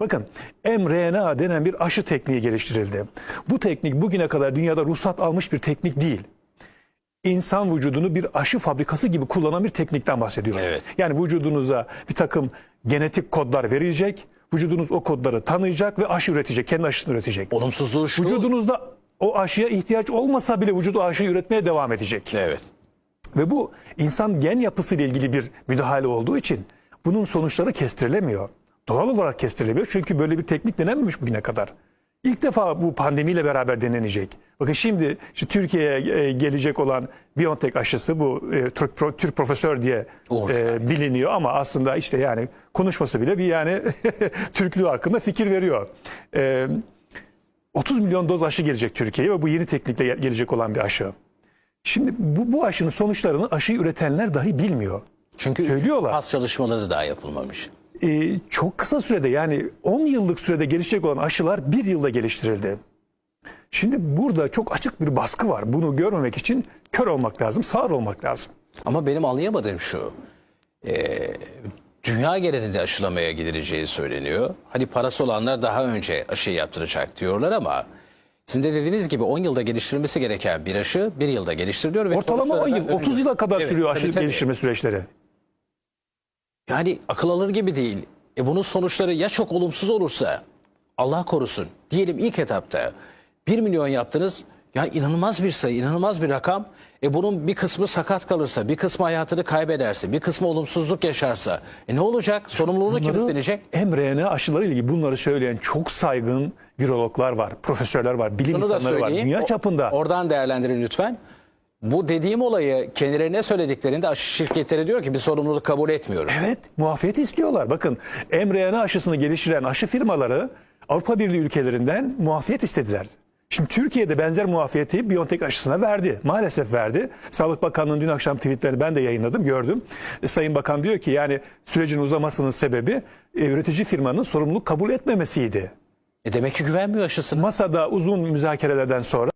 Bakın mRNA denen bir aşı tekniği geliştirildi. Bu teknik bugüne kadar dünyada ruhsat almış bir teknik değil. İnsan vücudunu bir aşı fabrikası gibi kullanan bir teknikten bahsediyoruz. Evet. Yani vücudunuza bir takım genetik kodlar verilecek. Vücudunuz o kodları tanıyacak ve aşı üretecek. Kendi aşısını üretecek. Olumsuzluğu şu. Vücudunuzda o aşıya ihtiyaç olmasa bile vücudu aşı üretmeye devam edecek. Evet. Ve bu insan gen yapısıyla ilgili bir müdahale olduğu için bunun sonuçları kestirilemiyor. Doğal olarak kestirilemiyor çünkü böyle bir teknik denememiş bugüne kadar. İlk defa bu pandemiyle beraber denenecek. Bakın şimdi işte Türkiye'ye e, gelecek olan BioNTech aşısı bu e, Türk, pro- Türk profesör diye e, biliniyor ama aslında işte yani konuşması bile bir yani Türklüğü hakkında fikir veriyor. E, 30 milyon doz aşı gelecek Türkiye'ye ve bu yeni teknikle gel- gelecek olan bir aşı. Şimdi bu, bu aşının sonuçlarını aşıyı üretenler dahi bilmiyor. Çünkü Söylüyorlar. az çalışmaları daha yapılmamış. Ee, çok kısa sürede yani 10 yıllık sürede gelişecek olan aşılar bir yılda geliştirildi. Şimdi burada çok açık bir baskı var. Bunu görmemek için kör olmak lazım, sağır olmak lazım. Ama benim anlayamadığım şu. Ee, dünya genelinde aşılamaya gidileceği söyleniyor. Hadi parası olanlar daha önce aşı yaptıracak diyorlar ama sizin de dediğiniz gibi 10 yılda geliştirilmesi gereken bir aşı bir yılda geliştiriliyor. Ve Ortalama 10 sonuçları yıl, da 30 yıla kadar Evet, sürüyor tabii, aşı tabii. geliştirme süreçleri. Yani akıl alır gibi değil. E bunun sonuçları ya çok olumsuz olursa Allah korusun. Diyelim ilk etapta 1 milyon yaptınız. Ya inanılmaz bir sayı, inanılmaz bir rakam. E bunun bir kısmı sakat kalırsa, bir kısmı hayatını kaybederse, bir kısmı olumsuzluk yaşarsa. E ne olacak? Sorumluluğunu kim üstlenecek? mRNA aşıları ilgili bunları söyleyen çok saygın virologlar var, profesörler var, bilim Şunu da insanları var. söyleyeyim. Dünya O- çapında. Oradan değerlendirin lütfen. Bu dediğim olayı kendilerine söylediklerinde aşı şirketleri diyor ki bir sorumluluk kabul etmiyorum. Evet, muafiyet istiyorlar. Bakın mRNA aşısını geliştiren aşı firmaları Avrupa Birliği ülkelerinden muafiyet istediler. Şimdi Türkiye'de benzer muafiyeti BioNTech aşısına verdi. Maalesef verdi. Sağlık Bakanlığı'nın dün akşam tweetlerini ben de yayınladım, gördüm. E, Sayın Bakan diyor ki yani sürecin uzamasının sebebi e, üretici firmanın sorumluluk kabul etmemesiydi. E demek ki güvenmiyor aşısına. Masada uzun müzakerelerden sonra